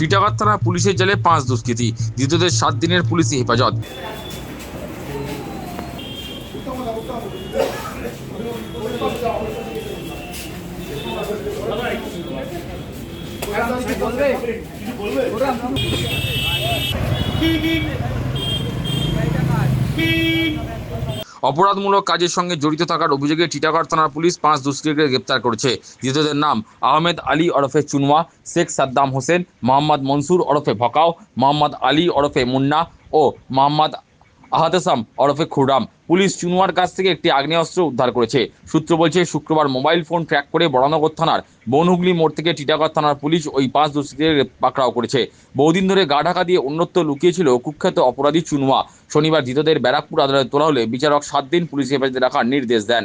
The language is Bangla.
টিটাগড় থানা পুলিশের জেলে পাঁচ দুষ্কৃতী। ধৃতদের সাত দিনের পুলিশি হেফাজত। অপরাধমূলক কাজের সঙ্গে জড়িত থাকার অভিযোগে টিটাগড় থানার পুলিশ পাঁচ দুষ্কৃতীকে গ্রেপ্তার করেছে। ধৃতদের নাম আহমেদ আলী ওরফে চুনওয়া, শেখ সাদ্দাম হোসেন, মোহাম্মদ মনসুর ওরফে ভকাও, মোহাম্মদ আলী ওরফে মুন্না ও মোহাম্মদ আহাতেসাম ওরফে খুররাম। পুলিশ চুনুয়ার কাছ থেকে একটি আগ্নেয়াস্ত্র উদ্ধার করেছে। সূত্র বলছে, শুক্রবার মোবাইল ফোন ট্র্যাক করে বড়নগর থানার বনহুগলি মোড় থেকে টিটাগড় থানার পুলিশ ওই পাঁচ দুষ্কৃতীকে পাকড়াও করেছে। বহুদিন ধরে গা ঢাকা দিয়ে অন্যত্র লুকিয়েছিল কুখ্যাত অপরাধী চুনুয়া। শনিবার ধৃতদের ব্যারাকপুর আদালতে তোলা হলে বিচারক সাত দিন পুলিশ হেফাজতে রাখার নির্দেশ দেন।